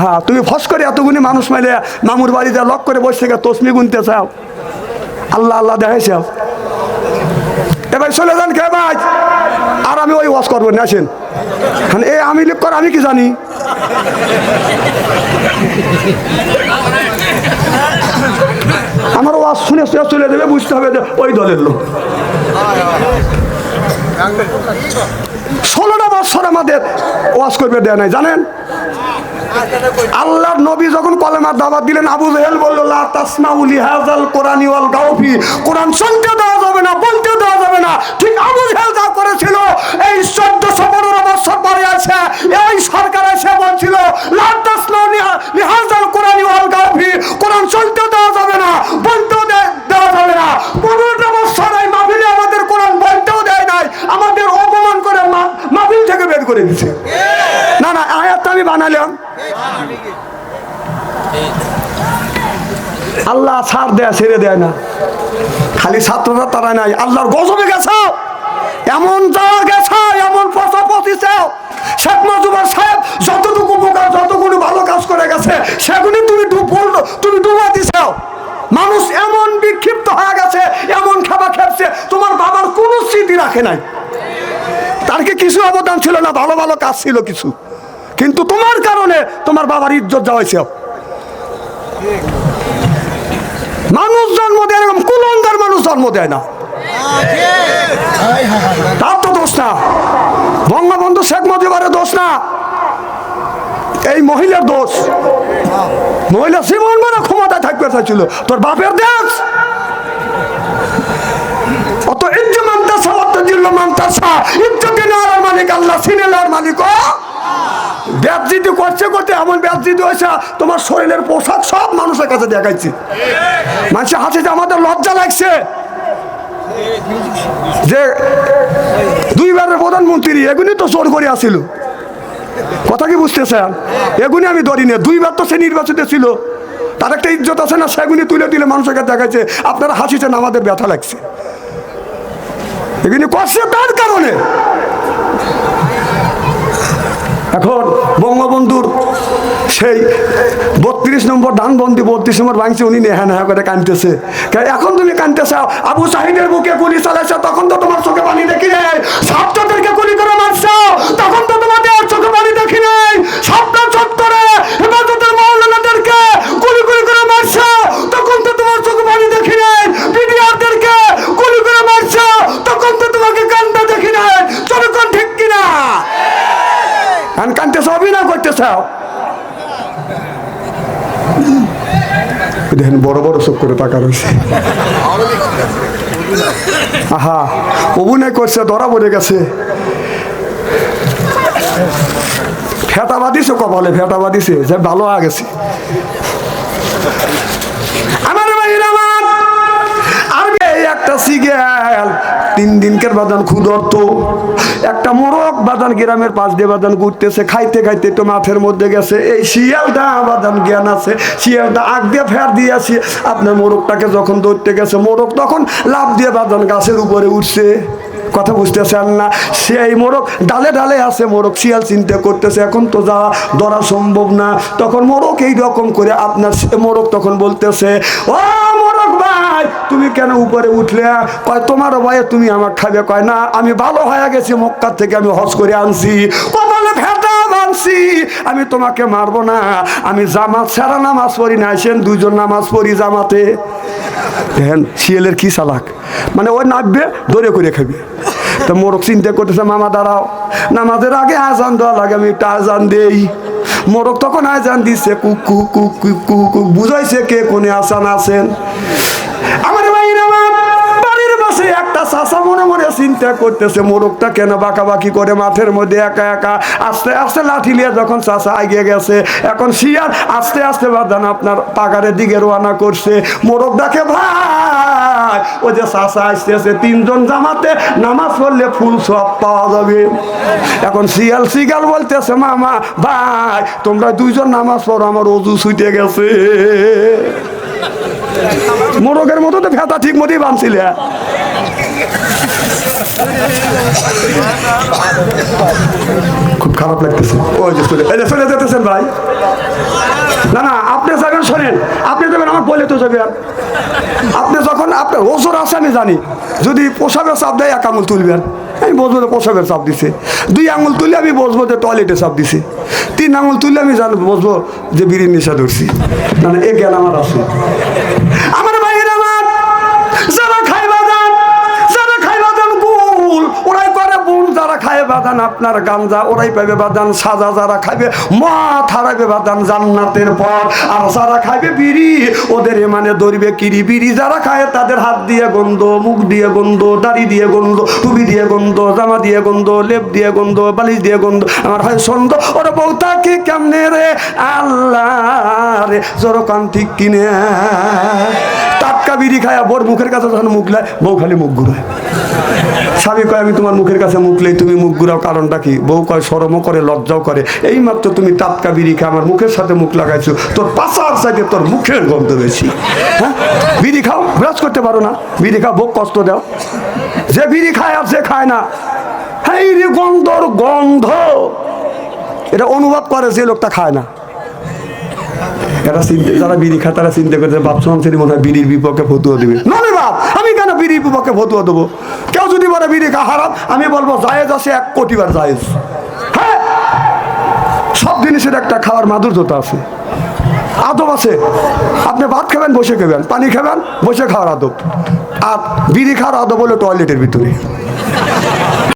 হ্যাঁ তুমি ফস করে এতগুনি মানুষ মাইলে মামুর বাড়িতে লক করে বসে থেকে তসমি গুনতে চাও। আল্লাহ আল্লাহ দেখাইছাও এবার চলে যান কে ভাই? আর আমি ওই ওয়াশ করব না আসেন মানে এই আমি লিখ কর, আমি কি জানি? আমার ওয়াজ শুনে শুনে চলে দেবে, বুঝতে হবে ওই দলের লোক। ষোলোটা বছর আমাদের ওয়াজ করবে, দেয় নাই, জানেন? আল্লাহর নবী যখন কলেমার দাবাত দিলেন, আবু জেহেল বলল, লা তাসমাউলি হাজাল কোরআনি ওয়াল গাউফি কোরআন শুনতে দেওয়া যাবে না বলতে দেওয়া যাবে না ঠিক আবু জেহেল যা করেছিল এই 1400 পনেরো বছর পরে আছে এই সরকার এসে বলছিল লা তাসমাউলি হাযাল কোরআনি ওয়াল গাউফি কোরআন শুনতে দেওয়া যাবে না বলতেও দে- দেওয়া যাবে না পনেরোটা বছর এই মাহফিলে আমাদের কোরআন বলতেও দেয় নাই আমাদের অপমান করে মা- মাহফিল থেকে বের করে দিচ্ছে না না আয়াতটা আমি বানালাম আল্লাহ ছাড় দেয়, ছেড়ে দেয় না। খালি ছাত্ররা তারা নাই। আল্লাহর গজবে গেছে। এমন যাওয়া গেছে, এমন পচা পচিছে শেখ মুজিবুর সাহেব যতটুকু যতগুলো ভালো কাজ করে গেছে, সেগুলি তুমি তুমি ডুবা দিছাও মানুষ এমন বিক্ষিপ্ত হয়ে গেছে, এমন খাবার খেপছে, তোমার বাবার কোনো স্মৃতি রাখে নাই। তার কি কিছু অবদান ছিল না? ভালো ভালো কাজ ছিল কিছু। কিন্তু তোমার কারণে তোমার বাবার ইজ্জত যাওয়াইছে। মানুষ জন্ম দেয় এরকম কুলঙ্গার মানুষ জন্ম দেয় না। তার তো দোষ না। বঙ্গবন্ধু শেখ মুজিবের দোষ না। এই মহিলার দোষ। মহিলা জীবন মানে ক্ষমতায় থাকবে চাইছিল। তোর বাপের দেশ? অত ইজ্জ মানতাসা অত জিল্ল মানতাসা ইজ্জতে নেওয়ার মালিক, আল্লাহ সিনেলার মালিক, ও! ব্যাপজিদি করছে করতে এমন ব্যাপজিদি হয়েছে, তোমার শরীরের পোশাক সব মানুষের কাছে দেখাইছে। মানুষের হাতে যে আমাদের লজ্জা লাগছে, যে দুইবারের প্রধানমন্ত্রী, এগুলি তো জোর করে আসিল। কথা কি বুঝতেছেন? এগুলি আমি ধরি না, দুইবার তো সে নির্বাচিত ছিল। তার একটা ইজ্জত আছে না, সেগুলি তুলে তুলে মানুষের কাছে দেখাচ্ছে আপনারা হাসিছেন, আমাদের ব্যথা লাগছে। এগুলি করছে তার কারণে। এখন বঙ্গবন্ধুর সেই বত্রিশ নম্বর ডানবন্দি বত্রিশ নম্বর ভাঙছে, উনি নেহা নেহা করে কানতেছে এখন তুমি কানতেছে আবু সাহিদের বুকে গুলি চালাইছে, তখন তো তোমার চোখে পানি দেখি ছাত্রদেরকে গুলি করে মারছ, তখন তো তোমাদের চোখে পানি দেখি নেই সাতটা চোখ করে হেফাজতের মৌলানাদেরকে গুলি গুলি করে মারছ তখন তো তোমার চোখে পানি দেখি নেই বিডিআরদেরকে গুলি করে মারছ তখন তো তোমাকে কান্দা দেখি নাই জনগণ ঠিক কিনা আর কানতেছ করতেছ দেখেন, বড় বড় চোখ করে তাকা রয়েছে আহা, অভিনয় করছে, ধরা পড়ে গেছে। ফেটা বাদিছে কপালে ফেটা বাদিছে যে ভালো আগেছে গেছে আমার ভাইরা আমার আর এই একটা সিগেল তিন দিনকের বাদান ক্ষুদর্ত একটা মোরগ বাদান গ্রামের পাশ দিয়ে বাদান ঘুরতেছে, খাইতে খাইতে একটু মাঠের মধ্যে গেছে। এই শিয়ালটা বাদান জ্ঞান আছে শিয়ালটা আগ দিয়ে ফের দিয়েছি আপনার মোরগটাকে যখন ধরতে গেছে, মোরগ তখন লাভ দিয়ে বাদান গাছের উপরে উঠছে। কথা বুঝতেছেন না? সেই মোরগ ডালে ডালে আছে, মোরগ শিয়াল চিন্তা করতেছে, এখন তো যাওয়া ধরা সম্ভব না। তখন মোরগ এই রকম করে আপনার সে মোরগ তখন বলতেছে, ও তুমি কেন উপরে উঠলে? কয় তোমার ভয়ে তুমি আমার খাবে কয়, না, আমি ভালো হয়ে গেছি, মক্কা থেকে আমি হজ করে আনছি। কপালে আনছি। আমি তোমাকে মারবো না। আমি জামাত ছাড়া নামাজ পড়ি না। আসেন, দুইজন নামাজ পড়ি জামাতে। দেখেন, শিয়ালের কি চালাক? মানে ওই নাচবে দৌড়ে করে খাবে তো মোরক চিন্তা করতেছে, মামা, দাঁড়াও। নামাজের আগে আজান দেওয়া লাগে, আমি একটা আজান দেই। মোরক তখন আজান দিচ্ছে কুক কুক কুক কুক কুক বুঝাইছে কে কোনে আসান আছেন। আমার ভাইরা আমার বাড়ির পাশে একটা চাষা মনে মনে চিন্তা করতেছে মোরগটা কেন বাঁকাবাকি করে মাঠের মধ্যে একা একা? আস্তে আস্তে লাঠি নিয়ে যখন চাষা এগিয়ে গেছে, এখন শিয়াল আস্তে আস্তে বাদান আপনার পাগারের দিকে রওনা করছে মোরগ ডাকে ভাই! ও যে চাষা আসতেছে, তিনজন জামাতে নামাজ পড়লে ফুল সব পাওয়া যাবে। এখন শিয়াল শিগাল বলতেছে, মামা, ভাই, তোমরা দুইজন নামাজ পড়ো, আমার অজু ছুটে গেছে। মোরগের মতো তো ভেতা ঠিক মতোই বানছিলে। খুব খারাপ লাগতেছে। ওই যে চলে যেতেছেন ভাই। না না, আপনি যাবেন, শোনেন। আপনি যাবেন, আমার বলে তো যাবেন। আপনি যখন আপনার ওজোর আছে, আমি জানি। যদি পোশাকের চাপ দেয় এক আঙুল তুলবেন। আমি বসবো যে প্রসাবের চাপ দিছে। দুই আঙুল তুলে আমি বসবো যে টয়লেটে চাপ দিছে। তিন আঙুল তুলে আমি জান বসবো যে বিড়ির নেশা ধরছি। না না এ জ্ঞান আমার আছে আমার ভাইয়ের আমার যারা খাই বাদান যারা খাই বাদান গুল ওরাই যারা খায় বাদান, আপনার গাঞ্জা ওরাই পাবে বাদান, সাজা যারা খাবে মদ হারাবে বাদান জান্নাতের পর আর যারা খাবে বিড়ি, ওদের মানে ধরবে কিরি। বিড়ি যারা খায়, তাদের হাত দিয়ে গন্ধ, মুখ দিয়ে গন্ধ, দাড়ি দিয়ে গন্ধ, টুপি দিয়ে গন্ধ, জামা দিয়ে গন্ধ, লেপ দিয়ে গন্ধ, বালিশ দিয়ে গন্ধ। আমার হয় সন্দ ওরা বউটা কি কেমনে রে? আল্লাহ রে, জোরকান ঠিক কিনে। টাটকা বিড়ি খায় বোর মুখের কাছে যখন মুখ লায় বউ খালি মুখ ঘুরায়। স্বামী কয়, আমি তোমার মুখের কাছে মুখলেই তুমি মুখ ঘুরাও, কারণটা কি? বউ কয়, সরমও করে, লজ্জাও করে। এই মাত্র তুমি টাটকা বিড়ি খায়, আমার মুখের সাথে মুখ লাগাইছো। তোর পাশার সাইডে তোর মুখের গন্ধ বেশি। হ্যাঁ? বিড়ি খাও, ব্রাশ করতে পারো না। বিড়ি খাও বউ কষ্ট দাও। যে বিড়ি খায় আর যে খায় না। হ্যাঁ এই গন্ধর গন্ধ, এটা অনুভব করে যে লোকটা খায় না। এরা চিন্তা যারা বিড়ি খায়, তারা চিন্তা করছে বাপ সংসারী মনে হয় বিড়ির বিপক্ষে ফতুয়া দেবে। নলে বাপ, আমি কেন বিড়ির বিপক্ষে ফতুয়া দেবো? কেউ যদি বলে বিড়ি খা হারাম, আমি বলব জায়েজ আছে এক কোটি বার জায়েজ। হ্যাঁ? সব জিনিসের একটা খাওয়ার মাধুর্যতা আছে। আদব আছে। আপনি ভাত খাবেন, বসে খাবেন, পানি খাবেন, বসে খাওয়ার আদব। আর বিড়ি খাওয়ার আদব হলো টয়লেটের ভিতরে।